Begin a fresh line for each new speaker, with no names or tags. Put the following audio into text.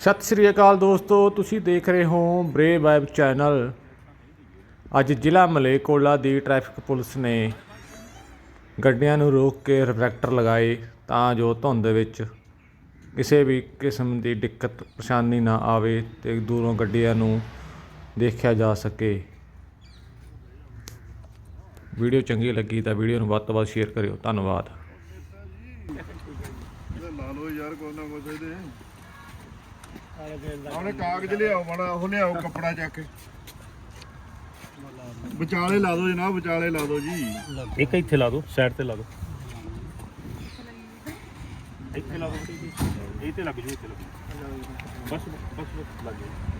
ਸਤਿ ਸ੍ਰੀ ਅਕਾਲ ਦੋਸਤੋ, ਤੁਸੀਂ ਦੇਖ ਰਹੇ ਹੋ ਬਰੇ ਵੈਬ ਚੈਨਲ। ਅੱਜ ਜ਼ਿਲ੍ਹਾ ਮਲੇਕੋਲਾ ਦੀ ਟ੍ਰੈਫਿਕ ਪੁਲਿਸ ਨੇ ਗੱਡੀਆਂ ਨੂੰ ਰੋਕ ਕੇ ਰਿਫਲੈਕਟਰ ਲਗਾਏ ਤਾਂ ਜੋ ਧੁੰਦ ਵਿੱਚ ਕਿਸੇ ਵੀ ਕਿਸਮ ਦੀ ਦਿੱਕਤ, ਪਰੇਸ਼ਾਨੀ ਨਾ ਆਵੇ ਤੇ ਦੂਰੋਂ ਗੱਡੀਆਂ ਨੂੰ ਦੇਖਿਆ ਜਾ ਸਕੇ। ਵੀਡੀਓ ਚੰਗੀ ਲੱਗੀ ਤਾਂ ਵੀਡੀਓ ਨੂੰ ਵੱਧ ਤੋਂ ਵੱਧ ਸ਼ੇਅਰ ਕਰਿਓ। ਧੰਨਵਾਦ।
ਲਾ ਲਓ ਯਾਰ, ਕੋਈ ਨਾ ਕੋਈ ਇਹਦੇ ਕਾਗਜ਼ ਲਿਆਓ ਮਾੜਾ, ਉਹ ਲਿਆਓ ਕੱਪੜਾ ਚੱਕ ਕੇ। ਵਿਚਾਲੇ ਲਾ ਦਿਓ ਜਨਾਬ, ਵਿਚਾਲੇ ਲਾ ਦਿਓ ਜੀ।
ਇੱਕ ਇੱਥੇ ਲਾ ਦਿਓ ਸਾਈਡ ਤੇ ਲਾ ਦਿਓ। ਇੱਥੇ ਲਾ ਦਿਓ। ਇਹ ਤੇ ਲੱਗ ਜੂ, ਇੱਥੇ ਲੱਗ ਜੂ। ਬਸ ਬਸ, ਲੱਗ ਜੂ।